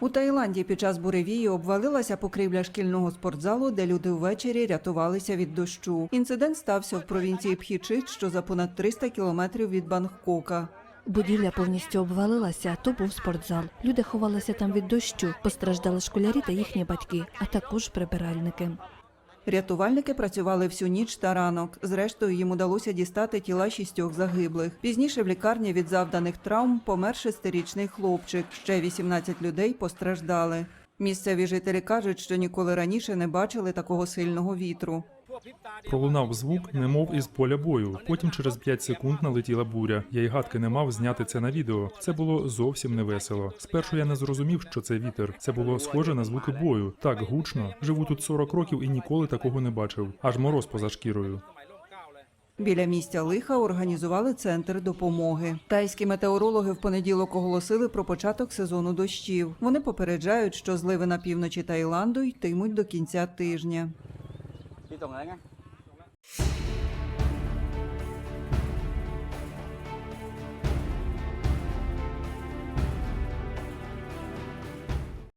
У Таїланді під час буревії обвалилася покрівля шкільного спортзалу, де люди ввечері рятувалися від дощу. Інцидент стався в провінції Пхічит, що за понад 300 кілометрів від Бангкока. Будівля повністю обвалилася, то був спортзал. Люди ховалися там від дощу, постраждали школярі та їхні батьки, а також прибиральники. Рятувальники працювали всю ніч та ранок. Зрештою, їм удалося дістати тіла шістьох загиблих. Пізніше в лікарні від завданих травм помер шестирічний хлопчик. Ще 18 людей постраждали. Місцеві жителі кажуть, що ніколи раніше не бачили такого сильного вітру. Пролунав звук, немов із поля бою. Потім через 5 секунд налетіла буря. Я й гадки не мав зняти це на відео. Це було зовсім невесело. Спершу я не зрозумів, що це вітер. Це було схоже на звуки бою. Так гучно. Живу тут 40 років і ніколи такого не бачив. Аж мороз поза шкірою. Біля місця лиха організували центр допомоги. Тайські метеорологи в понеділок оголосили про початок сезону дощів. Вони попереджають, що зливи на півночі Таїланду йтимуть до кінця тижня. đi tuần đấy nghe